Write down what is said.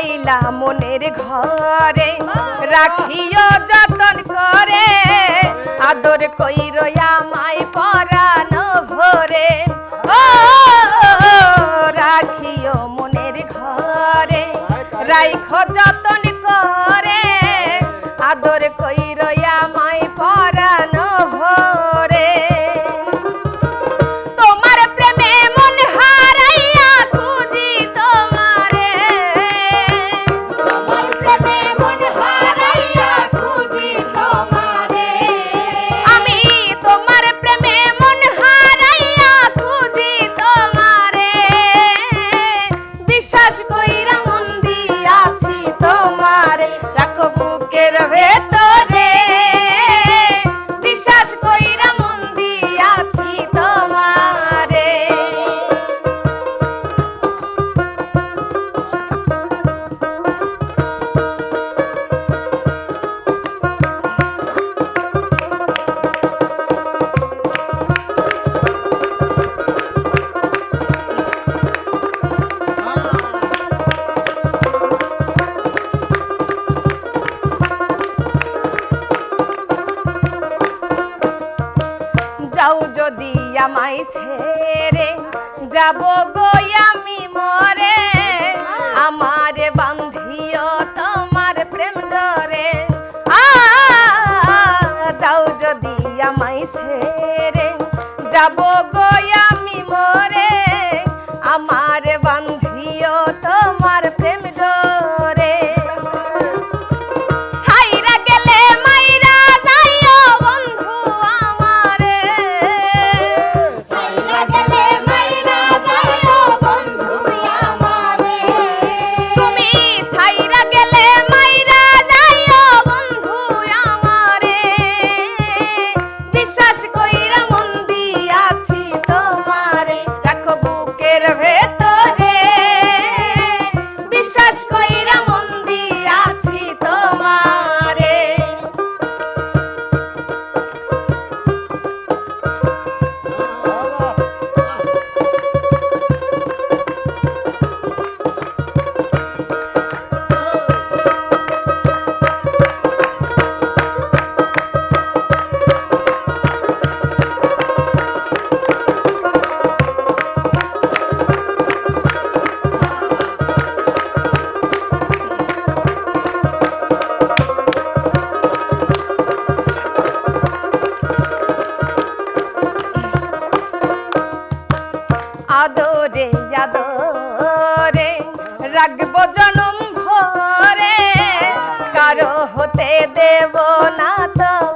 কইলা মনের ঘরে, রাখিও যতন করে। আদর কইর আমায় পরাণ ভরে। ও, রাখিও মনের ঘরে, রাইখ যতন করে। আদর আমায় ছেড়ে যাব গো আমি মরে। আমার বান্ধিও তোমার প্রেম ডরে যাও যদি আমায় ছেড়ে যাব গো আমি মরে। আমার বান্ধিও তোমার আদরে আদরে রাগব জনম ভরে। কারও হতে দেব না তো।